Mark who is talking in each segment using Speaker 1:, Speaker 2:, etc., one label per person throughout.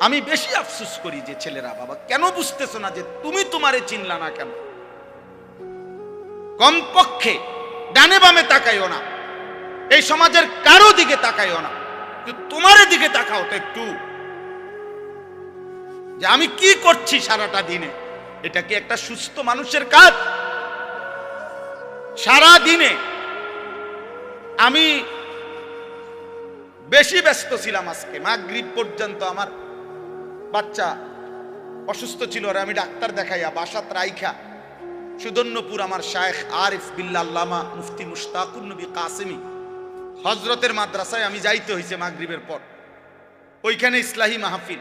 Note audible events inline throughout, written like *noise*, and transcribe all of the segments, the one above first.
Speaker 1: আমি বেশি আফসুস করি যে ছেলেরা বাবা, কেন বুঝতেছো না যে তুমি তোমারে চিনলা না কেন? কমপক্ষে ডানে বামে তাকাইও না। এই সমাজের কারও দিকে তাকাইও না। তোমার দিকে তাকাও তো একটু। যে আমি কি করছি সারাটা দিনে? এটা কি একটা সুস্থ মানুষের কাজ? সারা দিনে আমি বেশি ব্যস্ত ছিলাম আজকে, মাগরিব পর্যন্ত আমার বাচ্চা অসুস্থ ছিল, আর আমি ডাক্তার দেখাইয়া বাসাত রাইখা। সুদন্যপুর আমার শায়েখ আরিফ বিল্লাল্লামা মুফতি মুশতাকুর নবী কাসেমি। হজরতের মাদ্রাসায় আমি যাইতে হয়েছে মাগরিবের পর। ওইখানে ইসলাহি মাহফিল।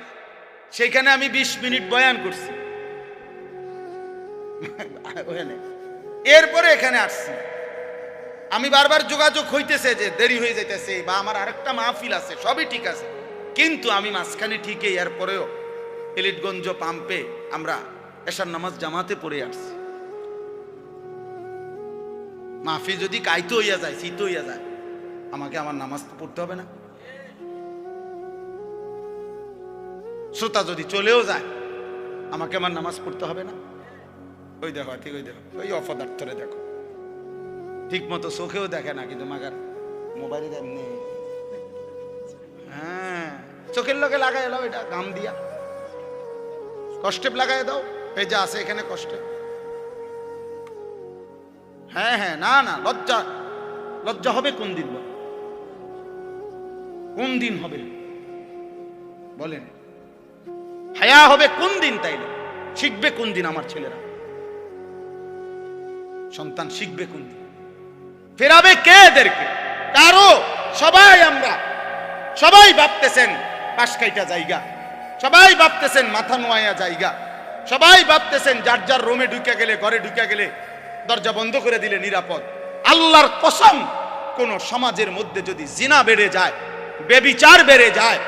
Speaker 1: সেইখানে আমি ২০ মিনিট বয়ান করছি। *laughs* এরপরে এখানে আসছি। আমি বারবার যোগাযোগ হইতেছে যে দেরি হয়ে যাইতেছে, বা আমার আরেকটা মাহফিল আছে, সবই ঠিক আছে। কিন্তু আমি মাঝখানে ঠিকই এরপরেও এলিটগঞ্জ পাম্পে আমরা এশার নামাজ জামাতে পড়ে আসছি। মাফি যদি কাইতে হইয়া যায় শীত হইয়া যায়, আমাকে আমার নামাজ পড়তে হবে না। শ্রোতা যদি চলেও যায়, আমাকে আমার নামাজ পড়তে হবে না। ওই দেখো, ঠিক ওই দেখো, ওই অপদার্থরে দেখো। ঠিক মতো চোখেও দেখে না, কিন্তু মাগার মোবাইলে এমনি হ্যাঁ চোখের লোকে লাগাই এলাও এটা, গাম দিয়া। কষ্টে লাগাই দাও। এই যে আছে এখানে কষ্টে হ্যাঁ হ্যাঁ না না, লজ্জা লজ্জা হবে কোন দিন? কোন দিন হবে? বলেন। হায়া হবে কোন দিন তাইলে? শিখবে কোন দিন আমার ছেলেরা? সন্তান শিখবে কোন দিন? ফেরাবে কে এদেরকে? কারও? সবাই আমরা। সবাই ভাবতেছেন পাশকাইটা জায়গা। সবাই ভাবতেছেন মাথা নোয়া জায়গা। সবাই ভাবতেছেন যার যার রোমে ঢুকে গেলে, ঘরে ঢুকে গেলে দরজা বন্ধ করে দিলে নিরাপদ। আল্লাহর কসম, কোন সমাজের মধ্যে যদি জিনা বেড়ে যায়, বেবিচার বেড়ে যায়,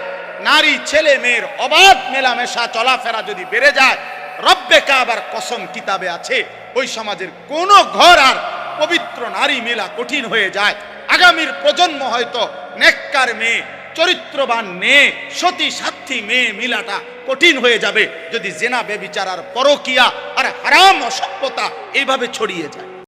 Speaker 1: নারী, ছেলে, মেয়ের অবাধ মেলামেশা, চলাফেরা যদি বেড়ে যায়, রব্বে কাবার কসম কিতাবে আছে, ওই সমাজের কোন ঘর আর পবিত্র নারী মেলা কঠিন হয়ে যায়। আগামীর প্রজন্ম হয়তো নেককার মেয়ে চরিত্রবান মেয়ে, সতী সাথী মেয়ে মিলাটা কঠিন হয়ে যাবে। যদি জেনা বেবিচার আর পরকিয়া আর হারাম অসভ্যতা এইভাবে ছড়িয়ে যায়।